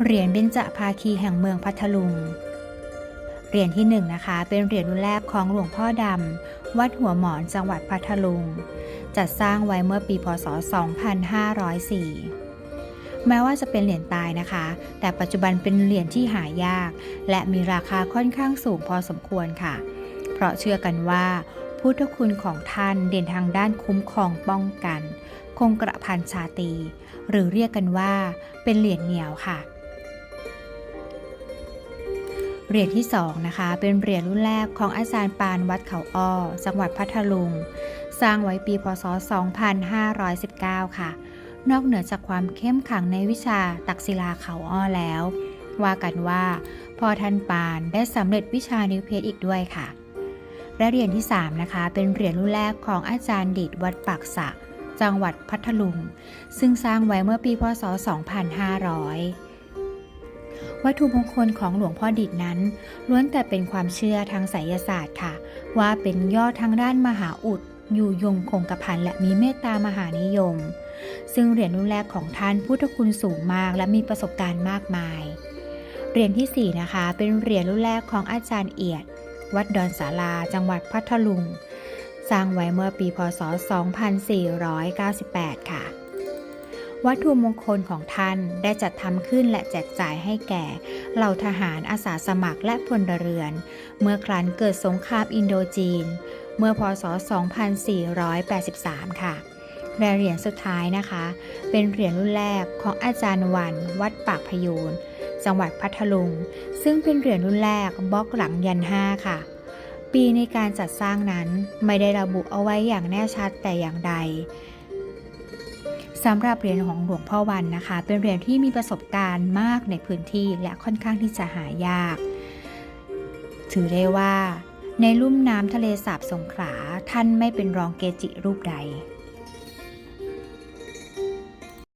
เหรียญเบญจภาคีแห่งเมืองพัทลุง เหรียญที่หนึ่งนะคะ เป็นเหรียญรุ่นแรกของหลวงพ่อดำ วัดหัวหมอนจังหวัดพัทลุง จัดสร้างไว้เมื่อปีพศ 2504 แม้ว่าจะเป็นเหรียญตายนะคะ แต่ปัจจุบันเป็นเหรียญที่หายาก และมีราคาค่อนข้างสูงพอสมควรค่ะ เพราะเชื่อกันว่าพุทธคุณของท่านเด่นทางด้านคุ้มครองป้องกัน คงกระพันชาตี หรือเรียกกันว่าเป็นเหรียญเหนียวค่ะ เหรียญที่ 2 นะคะ เป็นเหรียญรุ่นแรกของอาจารย์ปานวัดเขาอ้อจังหวัดพัทลุง สร้างไว้ปีพศ 2519 ค่ะ นอกเหนือจากความเข้มขังในวิชาตักศิลาเขาอ้อแล้ว ว่ากันว่าพ่อท่านปานได้สำเร็จวิชานิวเพชรอีกด้วยค่ะ และเหรียญที่ 3 นะคะ เป็นเหรียญรุ่นแรกของอาจารย์ดิดวัดปากสะจังหวัดพัทลุง ซึ่งสร้างไว้เมื่อปีพศ 2500 วัตถุมงคลของหลวงพ่อดิดนั้น ล้วนแต่เป็นความเชื่อทางไสยศาสตร์ค่ะ ว่าเป็นยอดทางด้านมหาอุด อยู่ยงคงกระพันและมีเมตตามหานิยม ซึ่งเหรียญรุ่นแรกของท่านพุทธคุณสูงมาก และมีประสบการณ์มากมาย เหรียญทีสี่4 นะคะ เป็นเหรียญรุ่นแรกของอาจารย์เอียด วัดดอนสาราจังหวัดพัทลุง สร้างไว้เมื่อปีพศ 2498 ค่ะ วัตถุมงคลของท่านได้จัดทำขึ้นและแจกจ่ายให้แก่เหล่าทหารอาสาสมัครและพลเรือน เมื่อครั้นเกิดสงครามอินโดจีน เมื่อพศ 2483 ค่ะและเหรียญสุดท้ายนะคะ เป็นเหรียญรุ่นแรกของอาจารย์วัน วัดปากพยูนจังหวัดพัทลุง ซึ่งเป็นเหรียญรุ่นแรกบล็อกหลังยันห้าค่ะ ปีในการจัดสร้างนั้นไม่ได้ระบุเอาไว้อย่างแน่ชัดแต่อย่างใด สำหรับเหรียญของหลวงพ่อวันนะคะ เป็นเหรียญที่มีประสบการณ์มากในพื้นที่และค่อนข้างที่จะหายาก ถือได้ว่า ในลุ่มน้ำทะเลสาบสงขลาท่านไม่เป็นรองเกจิรูปใด